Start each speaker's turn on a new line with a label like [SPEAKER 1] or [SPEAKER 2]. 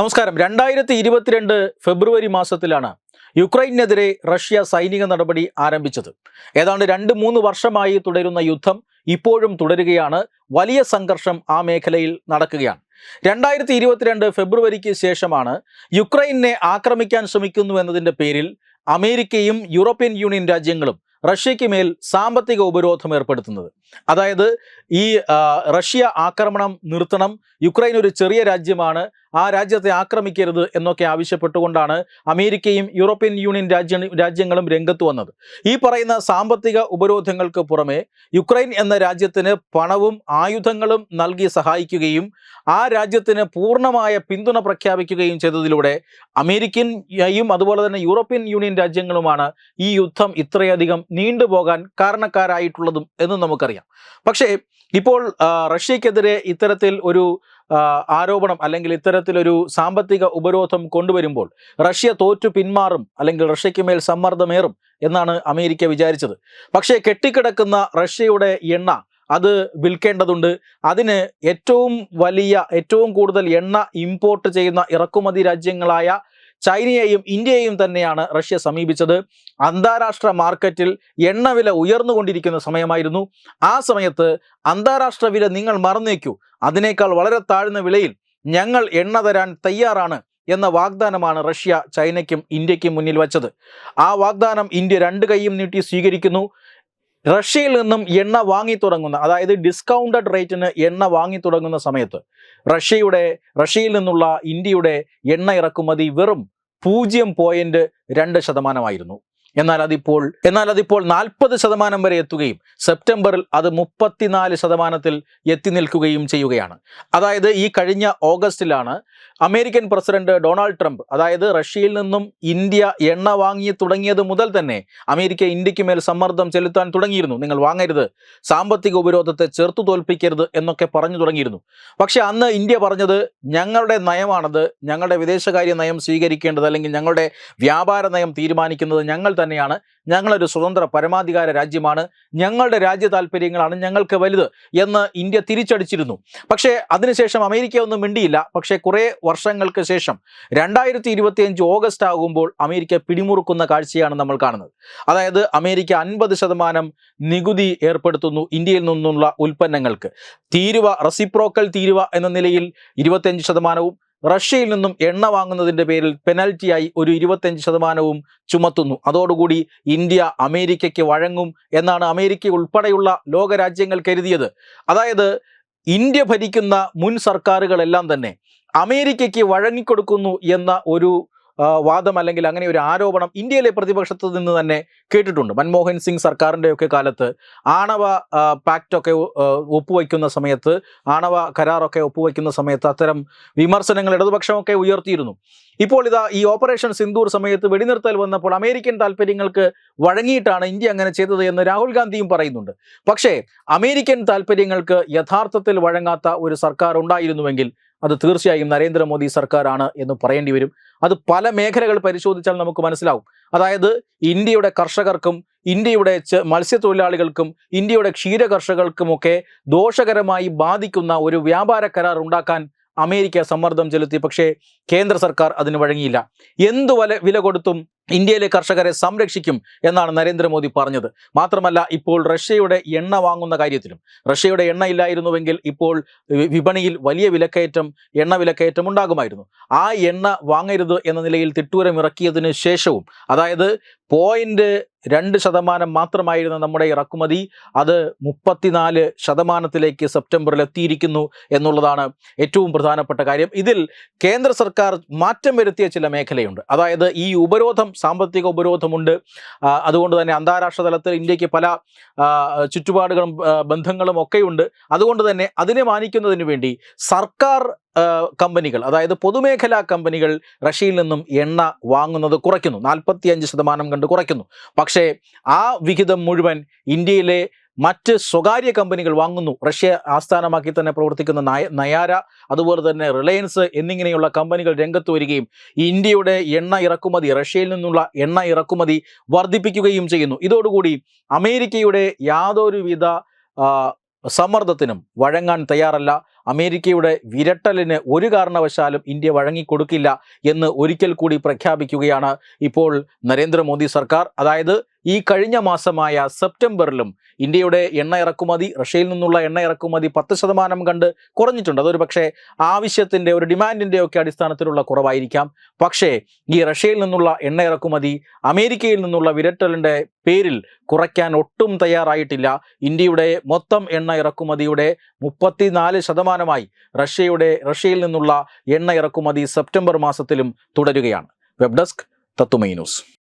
[SPEAKER 1] നമസ്കാരം. രണ്ടായിരത്തി ഇരുപത്തിരണ്ട് ഫെബ്രുവരി മാസത്തിലാണ് യുക്രൈനെതിരെ റഷ്യ സൈനിക നടപടി ആരംഭിച്ചത്. ഏതാണ്ട് രണ്ട് മൂന്ന് വർഷമായി തുടരുന്ന യുദ്ധം ഇപ്പോഴും തുടരുകയാണ്. വലിയ സംഘർഷം ആ മേഖലയിൽ നടക്കുകയാണ്. രണ്ടായിരത്തി ഇരുപത്തിരണ്ട് ഫെബ്രുവരിക്ക് ശേഷമാണ് യുക്രൈനെ ആക്രമിക്കാൻ ശ്രമിക്കുന്നു എന്നതിന്റെ പേരിൽ അമേരിക്കയും യൂറോപ്യൻ യൂണിയൻ രാജ്യങ്ങളും റഷ്യയ്ക്ക് മേൽ സാമ്പത്തിക ഉപരോധം ഏർപ്പെടുത്തുന്നത്. അതായത് ഈ റഷ്യ ആക്രമണം നിർത്തണം യുക്രൈൻ ഒരു ചെറിയ രാജ്യമാണ് ആ രാജ്യത്തെ ആക്രമിക്കരുത് എന്നൊക്കെ ആവശ്യപ്പെട്ടുകൊണ്ടാണ് അമേരിക്കയും യൂറോപ്യൻ യൂണിയൻ രാജ്യ രാജ്യങ്ങളും രംഗത്ത് വന്നത്. ഈ പറയുന്ന സാമ്പത്തിക ഉപരോധങ്ങൾക്ക് പുറമെ യുക്രൈൻ എന്ന രാജ്യത്തിന് പണവും ആയുധങ്ങളും നൽകി സഹായിക്കുകയും ആ രാജ്യത്തിന് പൂർണമായ പിന്തുണ പ്രഖ്യാപിക്കുകയും ചെയ്തതിലൂടെ അമേരിക്കയും അതുപോലെ തന്നെ യൂറോപ്യൻ യൂണിയൻ രാജ്യങ്ങളുമാണ് ഈ യുദ്ധം ഇത്രയധികം നീണ്ടുപോകാൻ കാരണക്കാരായിട്ടുള്ളതും എന്ന് നമുക്കറിയാം. പക്ഷേ ഇപ്പോൾ റഷ്യക്കെതിരെ ഇത്തരത്തിൽ ഒരു ആരോപണം അല്ലെങ്കിൽ ഇത്തരത്തിലൊരു സാമ്പത്തിക ഉപരോധം കൊണ്ടുവരുമ്പോൾ റഷ്യ തോറ്റു പിന്മാറും അല്ലെങ്കിൽ റഷ്യയ്ക്ക് മേൽ സമ്മർദ്ദമേറും എന്നാണ് അമേരിക്ക വിചാരിച്ചത്. പക്ഷേ കെട്ടിക്കിടക്കുന്ന റഷ്യയുടെ എണ്ണ അത് വിൽക്കേണ്ടതുണ്ട്. അതിന് ഏറ്റവും വലിയ ഏറ്റവും കൂടുതൽ എണ്ണ ഇമ്പോർട്ട് ചെയ്യുന്ന ഇറക്കുമതി രാജ്യങ്ങളായ ചൈനയെയും ഇന്ത്യയെയും തന്നെയാണ് റഷ്യ സമീപിച്ചത്. അന്താരാഷ്ട്ര മാർക്കറ്റിൽ എണ്ണവില ഉയർന്നുകൊണ്ടിരിക്കുന്ന സമയമായിരുന്നു. ആ സമയത്ത് അന്താരാഷ്ട്ര വില നിങ്ങൾ മറന്നേക്കൂ. അതിനേക്കാൾ വളരെ താഴ്ന്ന വിലയിൽ ഞങ്ങൾ എണ്ണ തരാൻ തയ്യാറാണ് എന്ന വാഗ്ദാനമാണ് റഷ്യ ചൈനയ്ക്കും ഇന്ത്യയ്ക്കും മുന്നിൽ വച്ചത്. ആ വാഗ്ദാനം ഇന്ത്യ രണ്ട് കൈയും നീട്ടി സ്വീകരിക്കുന്നു. റഷ്യയിൽ നിന്നും എണ്ണ വാങ്ങി തുടങ്ങുന്ന അതായത് ഡിസ്കൗണ്ടഡ് റേറ്റിന് എണ്ണ വാങ്ങി തുടങ്ങുന്ന സമയത്ത് റഷ്യയുടെ റഷ്യയിൽ നിന്നുള്ള ഇന്ത്യയുടെ എണ്ണ ഇറക്കുമതി വെറും പൂജ്യം പോയിന്റ് രണ്ട് ശതമാനമായിരുന്നു. എന്നാൽ അതിപ്പോൾ എന്നാൽ അതിപ്പോൾ നാൽപ്പത് ശതമാനം വരെ എത്തുകയും സെപ്റ്റംബറിൽ അത് മുപ്പത്തിനാല് ശതമാനത്തിൽ എത്തി നിൽക്കുകയും ചെയ്യുകയാണ്. അതായത് ഈ കഴിഞ്ഞ ഓഗസ്റ്റിലാണ് അമേരിക്കൻ പ്രസിഡന്റ് ഡൊണാൾഡ് ട്രംപ് അതായത് റഷ്യയിൽ നിന്നും ഇന്ത്യ എണ്ണ വാങ്ങി തുടങ്ങിയത് മുതൽ തന്നെ അമേരിക്ക ഇന്ത്യയ്ക്ക് മേൽ സമ്മർദ്ദം ചെലുത്താൻ തുടങ്ങിയിരുന്നു. നിങ്ങൾ വാങ്ങരുത് സാമ്പത്തിക ഉപരോധത്തെ ചെറുത്തു തോൽപ്പിക്കരുത് എന്നൊക്കെ പറഞ്ഞു തുടങ്ങിയിരുന്നു. പക്ഷെ അന്ന് ഇന്ത്യ പറഞ്ഞത് ഞങ്ങളുടെ നയമാണത് ഞങ്ങളുടെ വിദേശകാര്യ നയം സ്വീകരിക്കേണ്ടത് അല്ലെങ്കിൽ ഞങ്ങളുടെ വ്യാപാര നയം തീരുമാനിക്കുന്നത് ഞങ്ങൾ തന്നെയാണ്. ഞങ്ങളൊരു സ്വതന്ത്ര പരമാധികാര രാജ്യമാണ് ഞങ്ങളുടെ രാജ്യ താല്പര്യങ്ങളാണ് ഞങ്ങൾക്ക് വലുത് എന്ന് ഇന്ത്യ തിരിച്ചടിച്ചിരുന്നു. പക്ഷേ അതിനുശേഷം അമേരിക്ക ഒന്നും മിണ്ടിയില്ല. പക്ഷേ കുറേ വർഷങ്ങൾക്ക് ശേഷം രണ്ടായിരത്തി ഇരുപത്തിയഞ്ച് ഓഗസ്റ്റ് ആകുമ്പോൾ അമേരിക്ക പിടിമുറുക്കുന്ന കാഴ്ചയാണ് നമ്മൾ കാണുന്നത്. അതായത് അമേരിക്ക അൻപത് ശതമാനം നികുതി ഏർപ്പെടുത്തുന്നു ഇന്ത്യയിൽ നിന്നുള്ള ഉൽപ്പന്നങ്ങൾക്ക്. തീരുവ റെസിപ്രോക്കൽ തീരുവ എന്ന നിലയിൽ ഇരുപത്തിയഞ്ച് ശതമാനവും റഷ്യയിൽ നിന്നും എണ്ണ വാങ്ങുന്നതിന്റെ പേരിൽ പെനൽറ്റിയായി ഒരു ഇരുപത്തഞ്ച് ശതമാനവും ചുമത്തുന്നു. അതോടുകൂടി ഇന്ത്യ അമേരിക്കയ്ക്ക് വഴങ്ങും എന്നാണ് അമേരിക്ക ഉൾപ്പെടെയുള്ള ലോകരാജ്യങ്ങൾ കരുതിയത്. അതായത് ഇന്ത്യ ഭരിക്കുന്ന മുൻ സർക്കാരുകളെല്ലാം തന്നെ അമേരിക്കയ്ക്ക് വഴങ്ങിക്കൊടുക്കുന്നു എന്ന ഒരു വാദം അല്ലെങ്കിൽ അങ്ങനെ ഒരു ആരോപണം ഇന്ത്യയിലെ പ്രതിപക്ഷത്തു നിന്ന് തന്നെ കേട്ടിട്ടുണ്ട്. മൻമോഹൻ സിംഗ് സർക്കാരിന്റെയൊക്കെ കാലത്ത് ആണവ പാക്റ്റൊക്കെ ഒപ്പുവയ്ക്കുന്ന സമയത്ത് ആണവ കരാറൊക്കെ ഒപ്പുവയ്ക്കുന്ന സമയത്ത് അത്തരം വിമർശനങ്ങൾ ഇടതുപക്ഷമൊക്കെ ഉയർത്തിയിരുന്നു. ഇപ്പോൾ ഇതാ ഈ ഓപ്പറേഷൻ സിന്ദൂർ സമയത്ത് വെടിനിർത്തൽ വന്നപ്പോൾ അമേരിക്കൻ താല്പര്യങ്ങൾക്ക് വഴങ്ങിയിട്ടാണ് ഇന്ത്യ അങ്ങനെ ചെയ്തത് എന്ന് രാഹുൽ ഗാന്ധിയും പറയുന്നുണ്ട്. പക്ഷേ അമേരിക്കൻ താല്പര്യങ്ങൾക്ക് യഥാർത്ഥത്തിൽ വഴങ്ങാത്ത ഒരു സർക്കാർ ഉണ്ടായിരുന്നുവെങ്കിൽ അത് തീർച്ചയായും നരേന്ദ്രമോദി സർക്കാരാണ് എന്ന് പറയേണ്ടി വരും. അത് പല മേഖലകൾ പരിശോധിച്ചാൽ നമുക്ക് മനസ്സിലാവും. അതായത് ഇന്ത്യയുടെ കർഷകർക്കും ഇന്ത്യയുടെ മത്സ്യത്തൊഴിലാളികൾക്കും ഇന്ത്യയുടെ ക്ഷീര കർഷകർക്കുമൊക്കെ ദോഷകരമായി ബാധിക്കുന്ന ഒരു വ്യാപാര കരാർ ഉണ്ടാക്കാൻ അമേരിക്ക സമ്മർദ്ദം ചെലുത്തി. പക്ഷേ കേന്ദ്ര സർക്കാർ അതിന് വഴങ്ങിയില്ല. എന്തു വില കൊടുത്തും ഇന്ത്യയിലെ കർഷകരെ സംരക്ഷിക്കും എന്നാണ് നരേന്ദ്രമോദി പറഞ്ഞത്. മാത്രമല്ല ഇപ്പോൾ റഷ്യയുടെ എണ്ണ വാങ്ങുന്ന കാര്യത്തിലും റഷ്യയുടെ എണ്ണ ഇല്ലായിരുന്നുവെങ്കിൽ ഇപ്പോൾ വിപണിയിൽ വലിയ വിലക്കയറ്റം എണ്ണ വിലക്കയറ്റം ഉണ്ടാകുമായിരുന്നു. ആ എണ്ണ വാങ്ങരുത് എന്ന നിലയിൽ തിട്ടൂരം ഇറക്കിയതിന് ശേഷവും അതായത് പോയിന്റ് രണ്ട് ശതമാനം മാത്രമായിരുന്ന നമ്മുടെ ഇറക്കുമതി. അത് മുപ്പത്തിനാല് ശതമാനത്തിലേക്ക് സെപ്റ്റംബറിൽ എത്തിയിരിക്കുന്നു എന്നുള്ളതാണ് ഏറ്റവും പ്രധാനപ്പെട്ട കാര്യം. ഇതിൽ കേന്ദ്ര സർക്കാർ മാറ്റം വരുത്തിയ ചില മേഖലയുണ്ട്. അതായത് ഈ ഉപരോധം സാമ്പത്തിക ഉപരോധമുണ്ട്. അതുകൊണ്ട് തന്നെ അന്താരാഷ്ട്ര തലത്തിൽ ഇന്ത്യയ്ക്ക് പല ചുറ്റുപാടുകളും ബന്ധങ്ങളും ഒക്കെയുണ്ട്. അതുകൊണ്ട് തന്നെ അതിനെ മാനിക്കുന്നതിന് വേണ്ടി സർക്കാർ കമ്പനികൾ അതായത് പൊതുമേഖലാ കമ്പനികൾ റഷ്യയിൽ നിന്നും എണ്ണ വാങ്ങുന്നത് കുറയ്ക്കുന്നു. നാൽപ്പത്തിയഞ്ച് ശതമാനം കണ്ട് കുറയ്ക്കുന്നു. പക്ഷേ ആ വിഹിതം മുഴുവൻ ഇന്ത്യയിലെ മറ്റ് സ്വകാര്യ കമ്പനികൾ വാങ്ങുന്നു. റഷ്യ ആസ്ഥാനമാക്കി തന്നെ പ്രവർത്തിക്കുന്ന നയ നയാര അതുപോലെ തന്നെ റിലയൻസ് എന്നിങ്ങനെയുള്ള കമ്പനികൾ രംഗത്ത് വരികയും ഇന്ത്യയുടെ എണ്ണ ഇറക്കുമതി റഷ്യയിൽ നിന്നുള്ള എണ്ണ ഇറക്കുമതി വർദ്ധിപ്പിക്കുകയും ചെയ്യുന്നു. ഇതോടുകൂടി അമേരിക്കയുടെ യാതൊരുവിധ സമ്മർദ്ദത്തിനും വഴങ്ങാൻ തയ്യാറല്ല. അമേരിക്കയുടെ വിരട്ടലിന് ഒരു കാരണവശാലും ഇന്ത്യ വഴങ്ങിക്കൊടുക്കില്ല എന്ന് ഒരിക്കൽ കൂടി പ്രഖ്യാപിക്കുകയാണ് ഇപ്പോൾ നരേന്ദ്രമോദി സർക്കാർ. അതായത് ഈ കഴിഞ്ഞ മാസമായ സെപ്റ്റംബറിലും ഇന്ത്യയുടെ എണ്ണ ഇറക്കുമതി റഷ്യയിൽ നിന്നുള്ള എണ്ണ ഇറക്കുമതി പത്ത് ശതമാനം കണ്ട് കുറഞ്ഞിട്ടുണ്ട്. അതൊരു പക്ഷേ ആവശ്യത്തിന്റെ ഒരു ഡിമാൻഡിന്റെ ഒക്കെ അടിസ്ഥാനത്തിലുള്ള കുറവായിരിക്കാം. പക്ഷേ ഈ റഷ്യയിൽ നിന്നുള്ള എണ്ണ ഇറക്കുമതി അമേരിക്കയിൽ നിന്നുള്ള വിരട്ടലിന്റെ പേരിൽ കുറയ്ക്കാൻ ഒട്ടും തയ്യാറായിട്ടില്ല. ഇന്ത്യയുടെ മൊത്തം എണ്ണ ഇറക്കുമതിയുടെ മുപ്പത്തിനാല് ശതമാനമായി റഷ്യയുടെ റഷ്യയിൽ നിന്നുള്ള എണ്ണ ഇറക്കുമതി സെപ്റ്റംബർ മാസത്തിലും തുടരുകയാണ്. വെബ് ഡെസ്ക് തത്തുമൈ ന്യൂസ്.